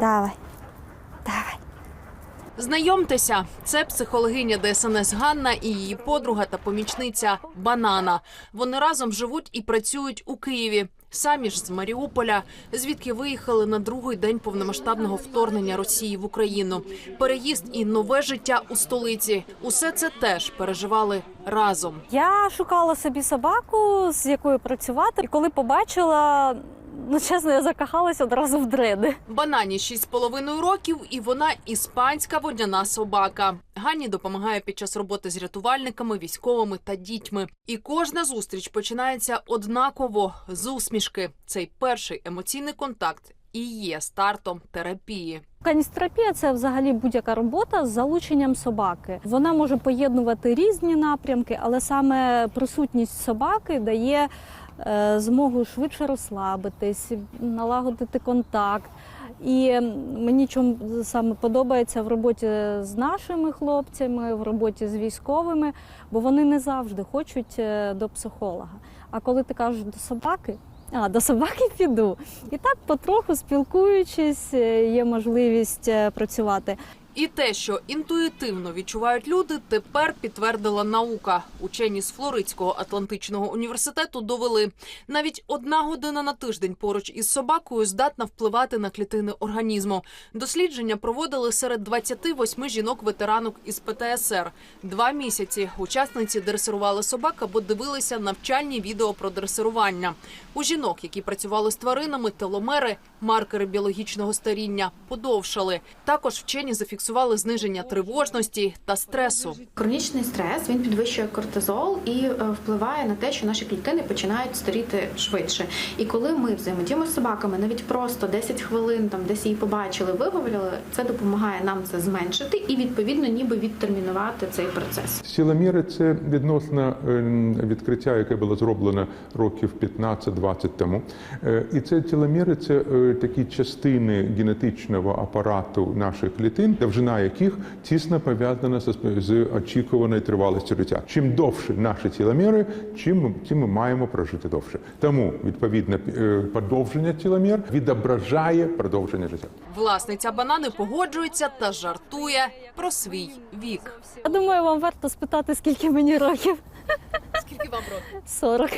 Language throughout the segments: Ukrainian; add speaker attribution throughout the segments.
Speaker 1: Давай. Давай.
Speaker 2: Знайомтеся, це психологиня ДСНС Ганна і її подруга та помічниця Банана. Вони разом живуть і працюють у Києві. Самі ж з Маріуполя, звідки виїхали на другий день повномасштабного вторгнення Росії в Україну. Переїзд і нове життя у столиці. Усе це теж переживали разом.
Speaker 1: Я шукала собі собаку, з якою працювати, і коли побачила, ну чесно, я закохалась одразу в дреди.
Speaker 2: Банані 6,5 років, і вона іспанська водяна собака. Ганні допомагає під час роботи з рятувальниками, військовими та дітьми. І кожна зустріч починається однаково з усмішки. Цей перший емоційний контакт і є стартом терапії.
Speaker 1: Каністерапія це взагалі будь-яка робота з залученням собаки. Вона може поєднувати різні напрямки, але саме присутність собаки дає змогу швидше розслабитись, налагодити контакт. І мені чому саме подобається в роботі з нашими хлопцями, в роботі з військовими, бо вони не завжди хочуть е, до психолога. А коли ти кажеш до собаки, а до собаки піду. І так потроху спілкуючись, е, є можливість е, працювати.
Speaker 2: І те, що інтуїтивно відчувають люди, тепер підтвердила наука. Учені з Флоридського Атлантичного університету довели, навіть одна година на тиждень поруч із собакою здатна впливати на клітини організму. Дослідження проводили серед 28 жінок-ветеранок із ПТСР. Два місяці учасниці дресирували собак або дивилися навчальні відео про дресирування. У жінок, які працювали з тваринами, теломери, маркери біологічного старіння подовшали. Також вчені зафіксували зниження тривожності та стресу.
Speaker 3: Хронічний стрес він підвищує кортизол і е, впливає на те, що наші клітини починають старіти швидше. І коли ми взаємодіємо з собаками, навіть просто 10 хвилин там десь її побачили, виговорили, це допомагає нам це зменшити і відповідно ніби відтермінувати цей процес.
Speaker 4: Сіломіри це відносно е, відкриття, яке було зроблено років 15-20 тому. Е, І це тіломіри це е, такі частини генетичного апарату наших клітин, довжина яких тісно пов'язана з, з очікуваною тривалістю життя. Чим довше наші тіломіри, чим ми, тим ми маємо прожити довше. Тому відповідно е, подовження тіломір відображає продовження життя.
Speaker 2: Власниця банани погоджується та жартує про свій вік.
Speaker 1: Я думаю, вам варто спитати, скільки мені років.
Speaker 2: Скільки вам років?
Speaker 1: 40.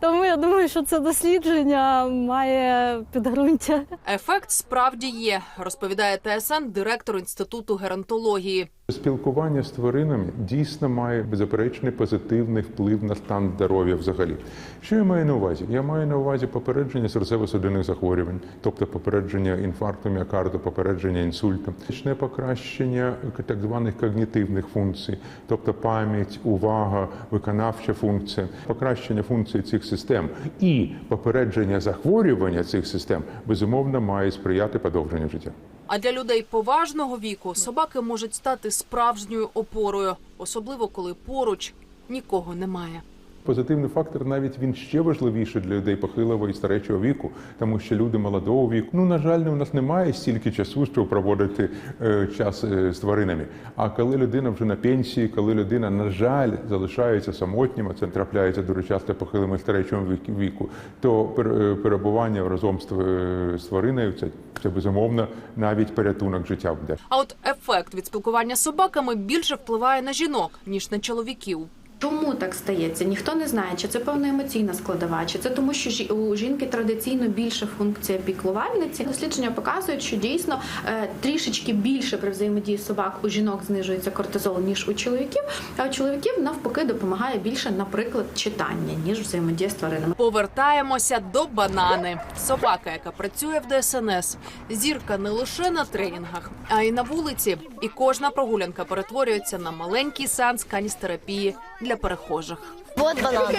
Speaker 1: Тому я думаю, що це дослідження має підґрунтя.
Speaker 2: Ефект справді є, розповідає ТСН директор інституту геронтології.
Speaker 4: Спілкування з тваринами дійсно має беззаперечний позитивний вплив на стан здоров'я взагалі. Що я маю на увазі? Я маю на увазі попередження серцево-судинних захворювань, тобто попередження інфаркту міокарду, попередження інсульту, значне покращення так званих когнітивних функцій, тобто пам'ять, увага, виконавча функція, покращення функцій цих систем і попередження захворювання цих систем безумовно має сприяти подовженню життя.
Speaker 2: А для людей поважного віку собаки можуть стати справжньою опорою, особливо коли поруч нікого немає.
Speaker 4: Позитивний фактор навіть він ще важливіший для людей похилого і старечого віку, тому що люди молодого віку. Ну на жаль, у нас немає стільки часу, щоб проводити е, час е, з тваринами. А коли людина вже на пенсії, коли людина, на жаль, залишається самотнім, а це трапляється дуже часто похилому і старечому віку, то е, перебування разом з, тв- з твариною це, це безумовно навіть порятунок життя буде.
Speaker 2: А от ефект від спілкування з собаками більше впливає на жінок ніж на чоловіків.
Speaker 3: Чому так стається? Ніхто не знає, чи це певна емоційна складова, чи це тому, що у жінки традиційно більша функція піклувальниці. Дослідження показують, що дійсно е, трішечки більше при взаємодії собак у жінок знижується кортизол ніж у чоловіків. А у чоловіків навпаки допомагає більше, наприклад, читання ніж взаємодія з тваринами.
Speaker 2: Повертаємося до банани. Собака, яка працює в ДСНС, зірка не лише на тренінгах, а й на вулиці. І кожна прогулянка перетворюється на маленький сеанс каністерапії для перехожих.
Speaker 5: Вот банан.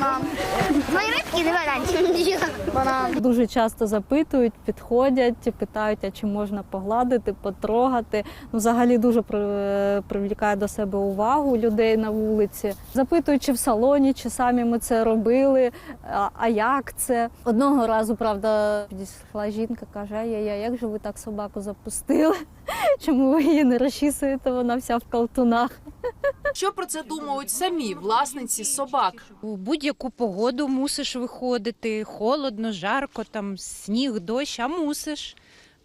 Speaker 5: Банан. Мої рибки не бананчик. Банан.
Speaker 1: Дуже часто запитують, підходять, питають, а чи можна погладити, потрогати. Ну, взагалі дуже при- привлікає до себе увагу людей на вулиці. Запитують, чи в салоні, чи самі ми це робили, а, а як це. Одного разу, правда, підійшла жінка, каже: ай-яй, як же ви так собаку запустили? Чому ви її не розчісуєте? Вона вся в калтунах.
Speaker 2: Що про це думають самі власниці собак?
Speaker 6: У будь-яку погоду мусиш виходити, холодно, жарко, там сніг, дощ, а мусиш.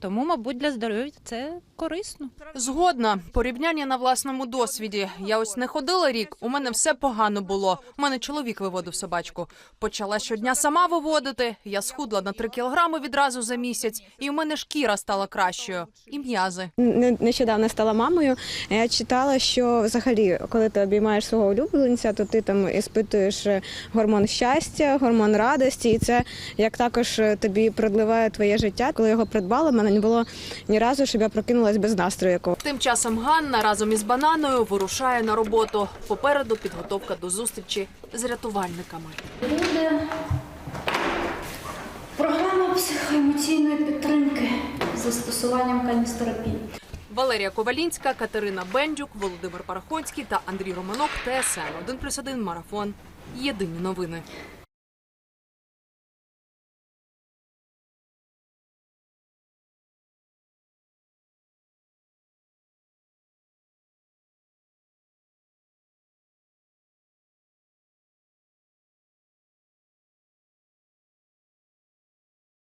Speaker 6: Тому, мабуть, для здоров'я це корисно.
Speaker 2: Згодна порівняння на власному досвіді. Я ось не ходила рік. У мене все погано було. У мене чоловік виводив собачку. Почала щодня сама виводити. Я схудла на 3 кілограми відразу за місяць, і у мене шкіра стала кращою. І м'язи.
Speaker 7: Не- Нещодавно стала мамою. Я читала, що взагалі, коли ти обіймаєш свого улюбленця, то ти там іспитуєш е, гормон щастя, гормон радості, і це як також е, тобі продливає твоє життя. Коли його придбала, мене не було ні разу, щоб я прокинулась без настрою. якого.
Speaker 2: Тим часом Ганна разом із бананою вирушає на роботу. Попереду підготовка до зустрічі з рятувальниками.
Speaker 8: Буде програма психоемоційної підтримки з застосуванням каністерапії.
Speaker 2: Валерія Ковалінська, Катерина Бендюк, Володимир Парахонський та Андрій Романок. ТСН 1+,1 Марафон. Єдині новини.